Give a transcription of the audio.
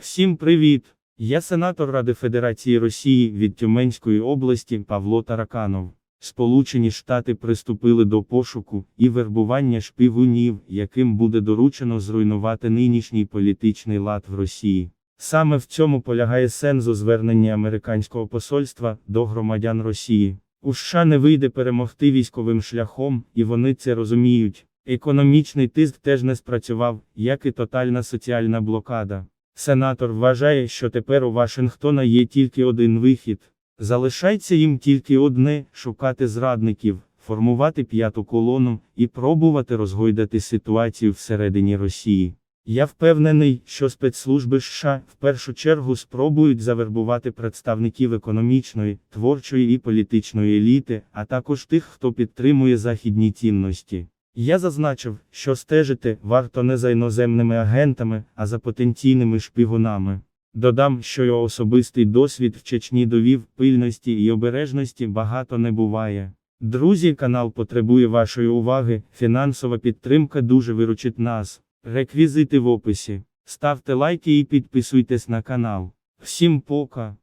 Всім привіт! Я сенатор Ради Федерації Росії від Тюменської області Павло Тараканов. Сполучені Штати приступили до пошуку і вербування шпигунів, яким буде доручено зруйнувати нинішній політичний лад в Росії. Саме в цьому полягає сенс у зверненні американського посольства до громадян Росії. У США не вийде перемогти військовим шляхом, і вони це розуміють. Економічний тиск теж не спрацював, як і тотальна соціальна блокада. Сенатор вважає, що тепер у Вашингтона є тільки один вихід. Залишається їм тільки одне шукати зрадників, формувати п'яту колону і пробувати розгойдати ситуацію всередині Росії. Я впевнений, що спецслужби США в першу чергу спробують завербувати представників економічної, творчої і політичної еліти, а також тих, хто підтримує західні цінності. Я зазначив, що стежити варто не за іноземними агентами, а за потенційними шпигунами. Додам, що його особистий досвід в Чечні довів пильності і обережності багато не буває. Друзі, канал потребує вашої уваги, фінансова підтримка дуже виручить нас. Реквізити в описі. Ставте лайки і підписуйтесь на канал. Всім пока!